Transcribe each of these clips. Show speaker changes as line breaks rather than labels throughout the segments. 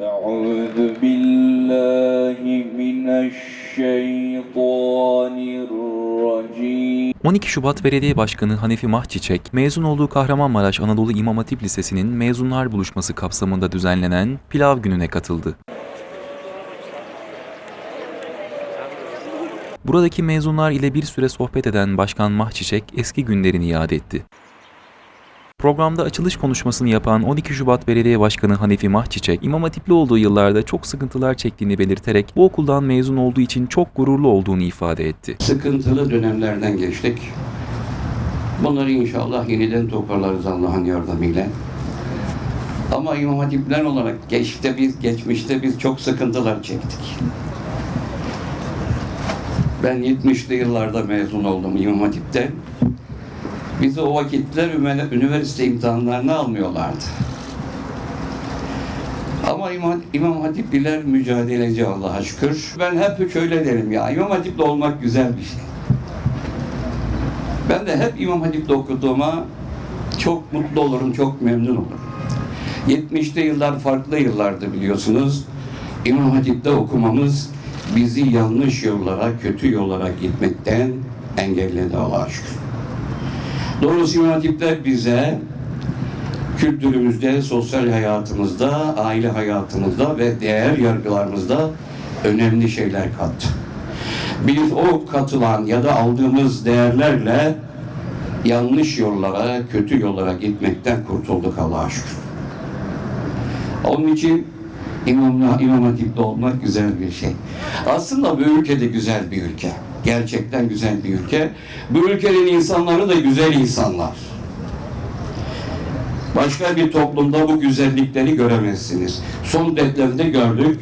أعوذ بالله من الشيطان الرجيم
12 Şubat Belediye Başkanı Hanefi Mahçiçek, mezun olduğu Kahramanmaraş Anadolu İmam Hatip Lisesi'nin mezunlar buluşması kapsamında düzenlenen pilav gününe katıldı. Buradaki mezunlar ile bir süre sohbet eden Başkan Mahçiçek eski günlerini yad etti. Programda açılış konuşmasını yapan 12 Şubat Belediye Başkanı Hanefi Mahçiçek, İmam Hatipli olduğu yıllarda çok sıkıntılar çektiğini belirterek bu okuldan mezun olduğu için çok gururlu olduğunu ifade etti.
sıkıntılı dönemlerden geçtik. Bunları inşallah yeniden toparlarız Allah'ın yardımıyla. Ama İmam Hatipler olarak geçte biz, geçmişte biz çok sıkıntılar çektik. Ben 70'li yıllarda mezun oldum İmam Hatip'te. Bizi o vakitler üniversite imtihanlarına almıyorlardı. Ama İmam, İmam Hatipliler mücadeleci Allah'a şükür. Ben hep şöyle derim ya, İmam Hatipli olmak güzel bir şey. Ben de hep İmam Hatip'te okuduğuma çok mutlu olurum, çok memnun olurum. 70'li yıllar farklı yıllardı biliyorsunuz. İmam Hatip'te okumamız bizi yanlış yollara, kötü yollara gitmekten engelledi Allah'a şükür. İmam Hatipler bize kültürümüzde, sosyal hayatımızda, aile hayatımızda ve değer yargılarımızda önemli şeyler kattı. Biz o katılan ya da aldığımız değerlerle yanlış yollara, kötü yollara gitmekten kurtulduk Allah'a şükür. Onun için İmam, İmam Hatip'te olmak güzel bir şey. Aslında bu ülke de güzel bir ülke. Gerçekten güzel bir ülke. Bu ülkenin insanları da güzel insanlar. Başka bir toplumda bu güzellikleri göremezsiniz. Son depremde gördük.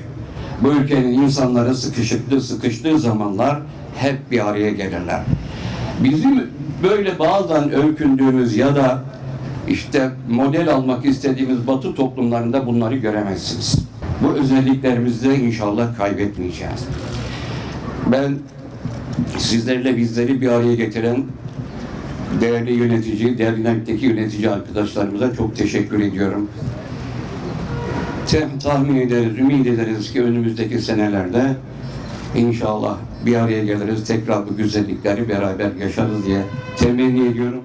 Bu ülkenin insanları sıkışıklı sıkıştığı zamanlar hep bir araya gelirler. Bizim böyle bazen öykündüğümüz ya da işte model almak istediğimiz batı toplumlarında bunları göremezsiniz. Bu özelliklerimizi de inşallah kaybetmeyeceğiz. Ben sizlerle bizleri bir araya getiren değerli yönetici, dernekteki yönetici arkadaşlarımıza çok teşekkür ediyorum. Tahmin ederiz, ümit ederiz ki önümüzdeki senelerde inşallah bir araya geliriz, tekrar bu güzellikleri beraber yaşarız diye temenni ediyorum.